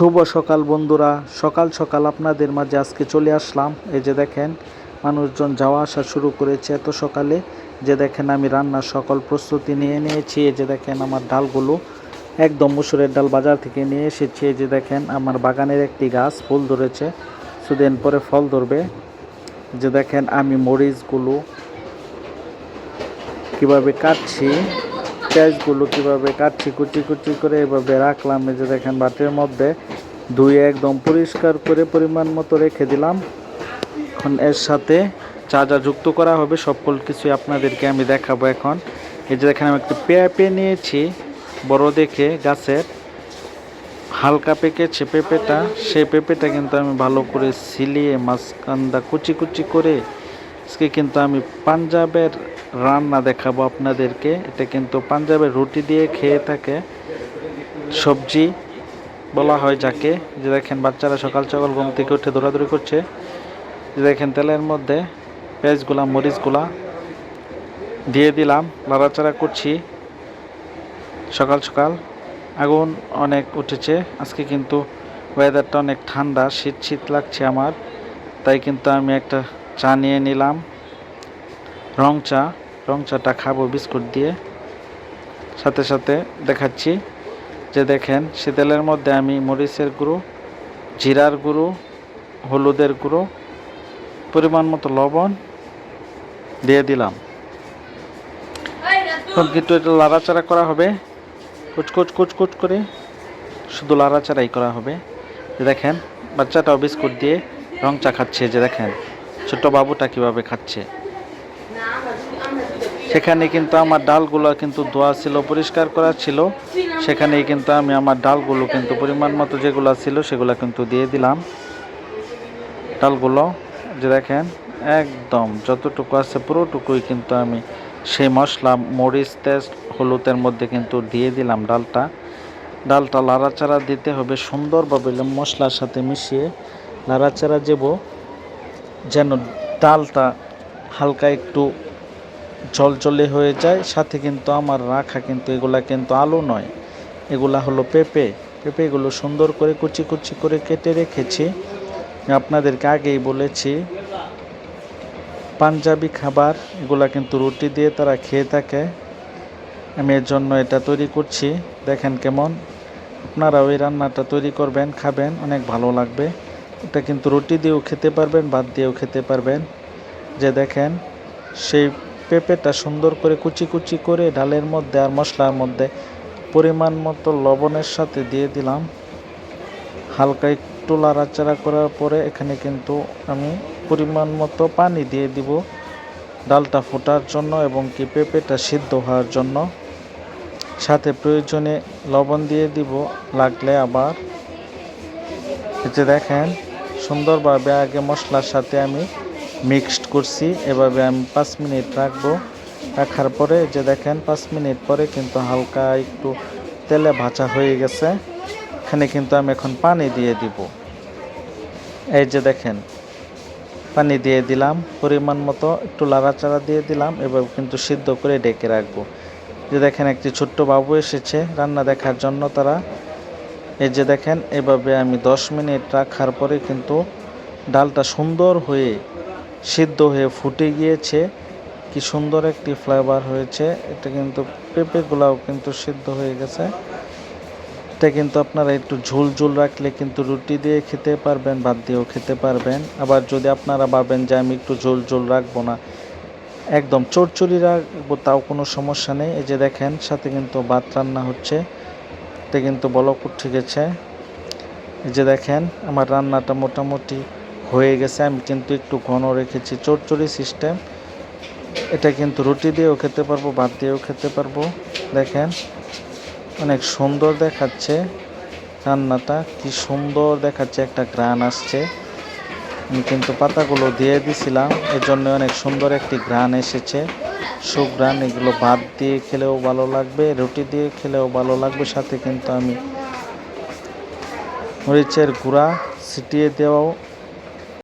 শুভ সকাল বন্ধুরা। সকাল সকাল আপনাদের মাঝে আজকে চলে আসলাম। এই যে দেখেন, মানুষজন যাওয়া আসা শুরু করেছে এত সকালে। যে দেখেন, আমি রান্নার সকল প্রস্তুতি নিয়ে নিয়েছি। এই যে দেখেন, আমার ডালগুলো একদম মুসুরের ডাল বাজার থেকে নিয়ে এসেছি। এই যে দেখেন, আমার বাগানের একটি গাছ ফুল ধরেছে। কিছুদিন পরে ফল ধরবে। যে দেখেন, আমি মরিচগুলো কীভাবে কাটছি। পেঁয়াজগুলো কীভাবে কাটছি কুচি কুচি করে এভাবে রাখলাম। এই যে দেখেন, বাটির মধ্যে ধুয়ে একদম পরিষ্কার করে পরিমাণ মতো রেখে দিলাম। এখন এর সাথে যা যা যুক্ত করা হবে, সকল কিছু আপনাদেরকে আমি দেখাবো এখন। এই যে দেখেন, আমি একটা পেঁপে নিয়েছি, বড় দেখে গাছের। হালকা পেকেছে পেঁপেটা, সেই পেঁপেটা কিন্তু আমি ভালো করে সিলিয়ে মাঝখানটা কুচি কুচি করে, আজকে কিন্তু আমি পাঞ্জাবের রান্না দেখাবো আপনাদেরকে। এটা কিন্তু পাঞ্জাবের রুটি দিয়ে খেয়ে থাকে। সবজি বলা হয় যাকে। যে দেখেন, বাচ্চারা সকাল সকাল ঘুম থেকে উঠে দৌড়াদৌড়ি করছে। যে দেখেন, তেলের মধ্যে পেঁয়াজগুলা, মরিচগুলা দিয়ে দিলাম। লাড়াচাড়া করছি। সকাল সকাল আগুন অনেক উঠেছে। আজকে কিন্তু ওয়েদারটা অনেক ঠান্ডা, শীত শীত লাগছে আমার। তাই কিন্তু আমি একটা চা নিয়ে নিলাম। রং চা রং চাটা খাব বিস্কুট দিয়ে। সাথে সাথে দেখাচ্ছি যে দেখেন সে তেলের মধ্যে আমি মরিচের গুঁড়ো, জিরার গুঁড়ো, হলুদের গুঁড়ো, পরিমাণ মতো লবণ দিয়ে দিলাম। কিন্তু এটা লাড়াচাড়া করা হবে। কুচকুচ কুচকুচ করে শুধু লাড়াচাড়াই করা হবে। যে দেখেন, বাচ্চাটাও বিস্কুট দিয়ে রং চা খাচ্ছে, যে দেখেন, ছোট বাবুটা কীভাবে খাচ্ছে। সেখানে কিন্তু আমার ডালগুলো কিন্তু ধোয়া ছিল, পরিষ্কার করা ছিল। সেখানেই কিন্তু আমি আমার ডালগুলো কিন্তু পরিমাণ মতো যেগুলো ছিল, সেগুলো কিন্তু দিয়ে দিলাম। ডালগুলো যে দেখেন, একদম যতটুকু আছে পুরোটুকুই কিন্তু আমি সেই মশলা, মরিচ তেজ হলুদের মধ্যে কিন্তু দিয়ে দিলাম ডালটা। ডালটা লাড়াচাড়া দিতে হবে, সুন্দরভাবে মশলার সাথে মিশিয়ে লাড়াচাড়া দেব, যেন ডালটা হালকা একটু জলজলে হয়ে যায়। সাথে কিন্তু আমার রাখা কিন্তু এগুলা কিন্তু আলু নয়। এগুলা হলো পেঁপে। পেঁপেগুলো সুন্দর করে কুচি কুচি করে কেটে রেখেছি। আপনাদেরকে আগেই বলেছি, পাঞ্জাবি খাবার, এগুলা কিন্তু রুটি দিয়ে তারা খেয়ে থাকে। আমি এর জন্য এটা তৈরি করছি। দেখেন কেমন। আপনারা ওই রান্নাটা তৈরি করবেন, খাবেন, অনেক ভালো লাগবে। এটা কিন্তু রুটি দিয়েও খেতে পারবেন, ভাত দিয়েও খেতে পারবেন। যে দেখেন, সেই পেঁপেটা সুন্দর করে কুচি কুচি করে ডালের মধ্যে আর মশলার মধ্যে পরিমাণ মতো লবণের সাথে দিয়ে দিলাম। হালকা একটু লাড়াচাড়া করার পরে এখানে কিন্তু আমি পরিমাণ মতো পানি দিয়ে দিব ডালটা ফোটার জন্য এবং কি পেঁপেটা সিদ্ধ হওয়ার জন্য। সাথে প্রয়োজনে লবণ দিয়ে দিব, লাগলে আবার। যে দেখেন, সুন্দরভাবে আগে মশলার সাথে আমি মিক্সড করছি, এভাবে আমি পাঁচ মিনিট রাখব। রাখার পরে যে দেখেন, পাঁচ মিনিট পরে কিন্তু হালকা একটু তেলে ভাজা হয়ে গেছে। এখানে কিন্তু আমি এখন পানি দিয়ে দিব। এই যে দেখেন, পানি দিয়ে দিলাম, পরিমাণ মতো একটু লাড়াচাড়া দিয়ে দিলাম এবার কিন্তু সিদ্ধ করে ডেকে রাখব। যে দেখেন, একটি ছোট্ট বাবু এসেছে রান্না দেখার জন্য তারা। এই যে দেখেন, এভাবে আমি দশ মিনিট রাখার পরে কিন্তু ডালটা সুন্দর হয়ে সিদ্ধ হয়ে ফুটে গিয়েছে। কি সুন্দর একটি ফ্লেভার হয়েছে। এটা কিন্তু পেঁপেগুলাও কিন্তু সিদ্ধ হয়ে গেছে। এটা কিন্তু আপনারা একটু ঝোল ঝোল রাখলে কিন্তু রুটি দিয়ে খেতে পারবেন, ভাত দিয়েও খেতে পারবেন। আবার যদি আপনারা ভাবেন যে আমি একটু ঝোল ঝোল রাখব না, একদম চড়চড়ি রাখব তাও কোনো সমস্যা নেই। এই যে দেখেন, সাথে কিন্তু ভাত রান্না হচ্ছে। এটা কিন্তু বলক উঠে গেছে। এই যে দেখেন, আমার রান্নাটা মোটামুটি হয়ে গেছে, আমি কিন্তু একটু ঘন রেখেছি। চড়চড়ি সিস্টেম এটা কিন্তু রুটি দিয়েও খেতে পারব, ভাত দিয়েও খেতে পারব। দেখেন, অনেক সুন্দর দেখাচ্ছে রান্নাটা, কি সুন্দর দেখাচ্ছে একটা গ্রান আসছে। আমি কিন্তু পাতাগুলো দিয়ে দিছিলাম এর জন্য অনেক সুন্দর একটি ঘ্রাণ এসেছে। সুঘ্রাণ, এগুলো ভাত দিয়ে খেলেও ভালো লাগবে, রুটি দিয়ে খেলেও ভালো লাগবে। সাথে কিন্তু আমি মরিচের গুঁড়া ছিটিয়ে দেওয়াও